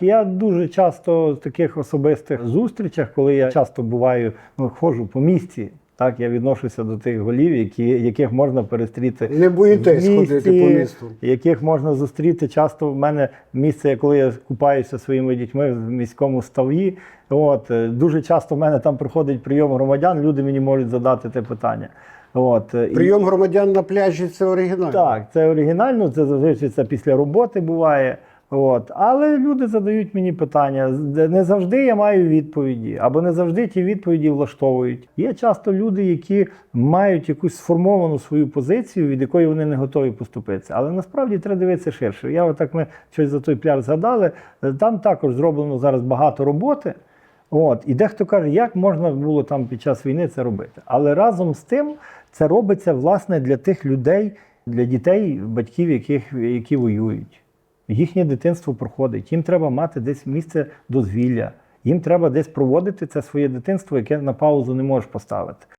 Я дуже часто в таких особистих зустрічах, коли я часто буваю, ну, ходжу по місті. Так, я відношуся до тих голів, які, яких можна перестріти Не боїтесь в ходити по місту. яких можна зустріти. Часто в мене місце, коли я купаюся своїми дітьми в міському став'ї. От дуже часто в мене там проходить прийом громадян. Люди мені можуть задати те питання. От е, і- Прийом громадян на пляжі це оригінально. так, це оригінально, це це після роботи буває. От. Але люди задають мені питання. Не завжди я маю відповіді, або не завжди ті відповіді влаштовують. Є часто люди, які мають якусь сформовану свою позицію, від якої вони не готові поступитися. Але насправді треба дивитися ширше. Я отак ми щось за той пляж згадали. Там також зроблено зараз багато роботи. От, і дехто каже, як можна було там під час війни це робити. Але разом з тим це робиться власне для тих людей, для дітей, батьків, яких, які воюють. Їхнє дитинство проходить. Їм треба мати десь місце дозвілля. Їм треба десь проводити це своє дитинство, яке на паузу не можеш поставити.